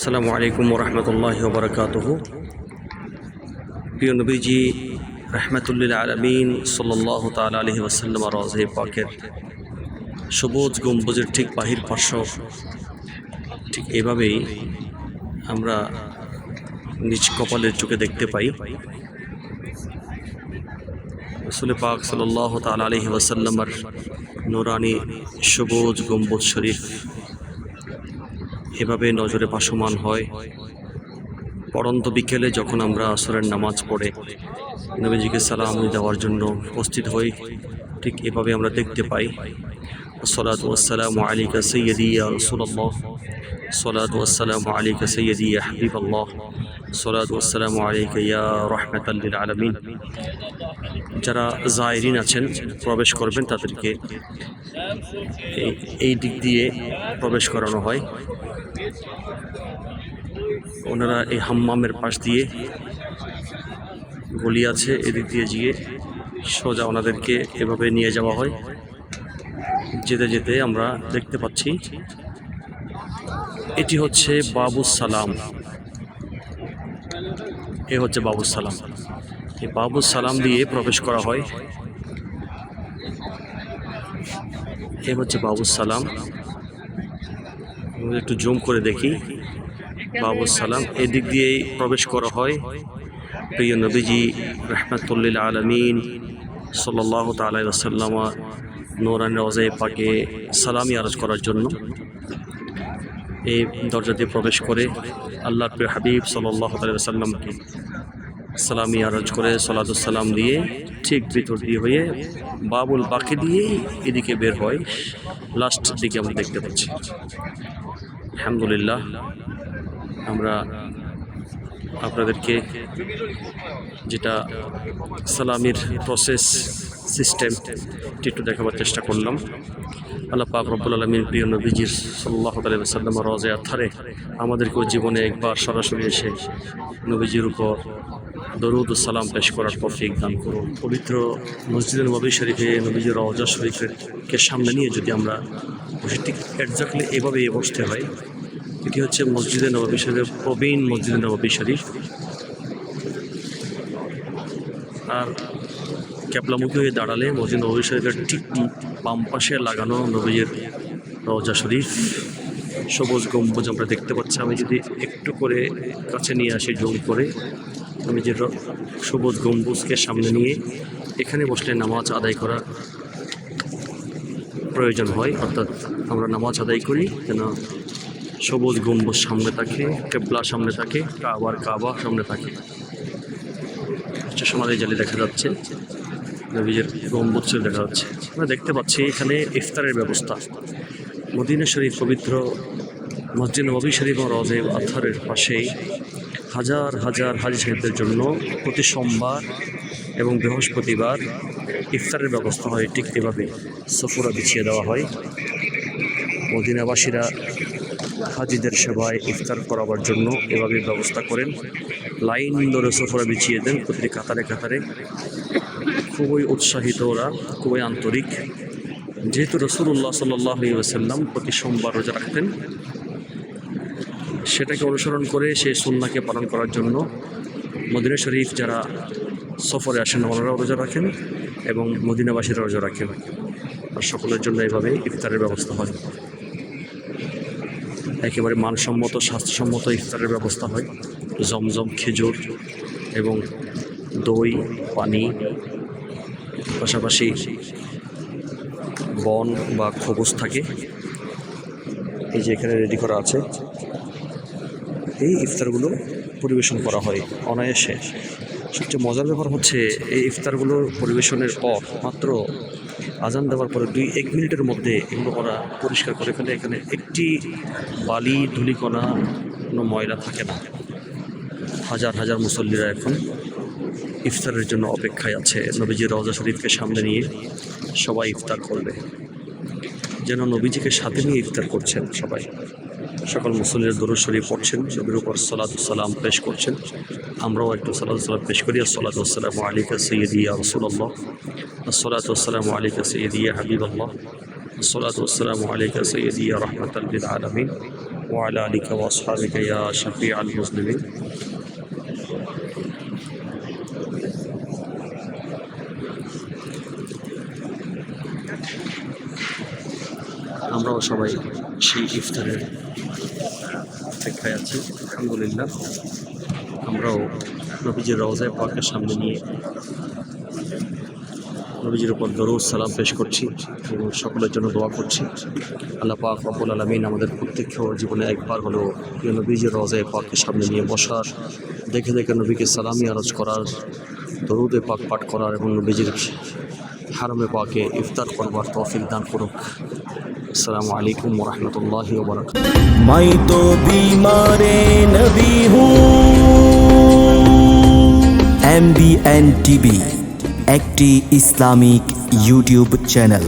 আসসালামু আলাইকুম রহমতুল্লাহ বরকাতহ প্রিয় নবীজি, রহমতুল্লিল আলমিন সাল্লাহ তাল আলহি ওসাল্লাম রজে পাকের সবুজ গম্বুজের ঠিক বাহির পার্শ্ব ঠিক এভাবেই আমরা নিজ কপালের চোখে দেখতে পাই। রসুল পাক সাল্লাহ তাল আলহি নোরানি সবুজ গম্বুজ শরীফ এভাবে নজরে ভাসমান হয়। পরন্ত বিকেলে যখন আমরা আসরের নামাজ পড়ে, নবীজিকে সালাম দেওয়ার জন্য উপস্থিত হই, ঠিক এভাবে আমরা দেখতে পাই। সলাত ওয়াসালাম আলিকা সৈয়দিয়া সুলভ সলাত ওয়াসালাম আলিকা ইয়া হাবিব আল্লাহ সলাত ওয়াসালাম আলিকা ইয়া রহমতাল্লিল আলমিন যারা জায়রিন আছেন, প্রবেশ করবেন তাদেরকে এই দিক দিয়ে প্রবেশ করানো হয়। ওনারা এই হাম্মামের পাশ দিয়ে গলি আছে, এদিক দিয়ে গিয়ে সোজা ওনাদেরকে এভাবে নিয়ে যাওয়া হয়। যেতে যেতে আমরা দেখতে পাচ্ছি এটি হচ্ছে বাবু সালাম এ হচ্ছে বাবু সালাম এই বাবু সালাম দিয়ে প্রবেশ করা হয়। এ হচ্ছে বাবু সালাম একটু জুম করে দেখি। বাবু সালাম এদিক দিয়েই প্রবেশ করা হয়। প্রিয় নবীজি, রহমতুল্লিল আলমিন সাল্লাহ তালাই সাল্লামা নোরান রজাই পাকে সালামি আরজ করার জন্য। এই দরজা দিয়ে প্রবেশ করে আল্লাহ হাবিব সাল্লাহ সাল্লামকে সালামি আরজ করে সালাদুসাল্লাম দিয়ে ঠিক ভিতর দিয়ে হয়ে বাবুল বাকি দিয়ে এদিকে বের হয়। লাস্ট দিকে আমরা দেখতে পাচ্ছি। আলহামদুলিল্লাহ, আমরা আপনাদেরকে যেটা সালামির প্রসেস সিস্টেম একটু দেখাবার চেষ্টা করলাম। আল্লাহ পাক রব্বুল আলমীর প্রিয় নবীজির সাল্লাহ সাল্লাম রজে আথারে আমাদেরকেও জীবনে একবার সরাসরি এসে নবীজির উপর দরুদ সালাম পেশ করার তৌফিক দান করুন। পবিত্র মসজিদের নবী শরীফে নবীজির রওজা কে সামনে নিয়ে যদি আমরা ঠিক একজাক্টলি এভাবে বসতে হয়। এটি হচ্ছে মসজিদে নবাবী শরীফের প্রবীণ মসজিদে নবাবী শরীফ। আর ক্যাপলামুখী হয়ে দাঁড়ালে মসজিদ নবী শরীফের ঠিক বাম পাশে লাগানো নবীর রওজা শরীফ। সবুজ গম্বুজ আমরা দেখতে পাচ্ছি। আমি যদি একটু করে কাছে নিয়ে আসি জুম করে। আমি যে সবুজ গম্বুজকে সামনে নিয়ে এখানে বসলে নামাজ আদায় করা প্রয়োজন হয়। অর্থাৎ আমরা নামাজ আদায় করি যেন সবুজ গম্বুজ সামনে থাকে, কেবলা সামনে থাকে, কাবার কাবা সামনে থাকে। উচ্চ সমাধি জালি দেখা যাচ্ছে। নবীজের গম্বুজ ছবি দেখা যাচ্ছে। আমরা দেখতে পাচ্ছি এখানে ইফতারের ব্যবস্থা। মদিনা শরীফ পবিত্র মসজিদ নবী শরীফ ও রজে আথারের পাশেই হাজার হাজার হাজি সাহেবদের জন্য প্রতি সোমবার এবং বৃহস্পতিবার ইফতারের ব্যবস্থা হয়। ঠিক এভাবে সফুরা বিছিয়ে দেওয়া হয়। মদিনাবাসীরা হাজিদের সেবায় ইফতার করাবার জন্য এভাবে ব্যবস্থা করেন। লাইন ধরে সফরা বিছিয়ে দেন প্রতিটি কাতারে কাতারে। খুবই উৎসাহিত ওরা, খুবই আন্তরিক। যেহেতু রসুল্লাহ সাল্লাহ ওসাল্লাম প্রতি সোমবার রোজা রাখতেন, সেটাকে অনুসরণ করে সেই সুন্নাকে পালন করার জন্য মদিনা শরীফ যারা সফরে আসেন, ওনারাও রোজা রাখেন এবং মদিনাবাসীরা রোজা রাখেন। আর সকলের জন্য এভাবে ইফতারের ব্যবস্থা হয়। একেবারে মানসম্মত, স্বাস্থ্যসম্মত ইফতারের ব্যবস্থা হয়। জমজম খেজুর এবং দই, পানি পাশাপাশি বন বা খবুজ থাকে। এই যে এখানে রেডি করা আছে। এই ইফতারগুলো পরিবেশন করা হয় অনায়াসে। সবচেয়ে মজার ব্যাপার হচ্ছে এই ইফতারগুলো পরিবেশনের পর মাত্র আজান দেওয়ার পরে দুই এক মিনিটের মধ্যে এগুলো ওরা পরিষ্কার করে ফেলে। এখানে একটি বালি, ধুলিকণা কোনো ময়লা থাকে না। হাজার হাজার মুসল্লিরা এখন ইফতারের জন্য অপেক্ষায় আছে নবীজি রওজা শরীফকে সামনে নিয়ে সবাই ইফতার করবে। যেন নবীজিকে সাথে নিয়ে ইফতার করছেন সবাই। সকল মুসলিমের দরু শরীফ পড়ছেন, নবীর উপর সালাম পেশ করছেন। আমরাও একটু সালাম পেশ করি। সালাতাম আলিকা সৈয়দিয়া রসুল্লাহ সালাতাম আলিকা সৈয়দিয়া হাবিবাল্লাহ। সালাতাম আলিকা সৈয়দিয়া রহমতুল আলমিন। ওয়ালা আলিকা ওয়াসহাবিকা ইয়া শফি আল মুসলিম আমরাও সবাই সেই ইফতারের অপেক্ষায় আছি, আলহামদুলিল্লাহ। আমরাও নবীজির রওজায় পাকের সামনে নিয়ে নবীজির উপর দরুদ, সালাম পেশ করছি এবং সকলের জন্য দোয়া করছি। আল্লাহ পাক রব্বুল আলমিন আমাদের প্রত্যক্ষ জীবনে একবার হলো নবীজির রওজায় পাকের সামনে নিয়ে বসার, দেখে দেখে নবীকে সালামি আরজ করার, দরুদে পাক পাঠ করার এবং নবীজির হারমে পাকে ইফতার করবার তৌফিক দান করুক। আসসালামু আলাইকুম রহমতুল্লাহ মাই তো বিমারে নবী হু। এমবিএন টিভি একটি ইসলামিক ইউটিউব চ্যানেল।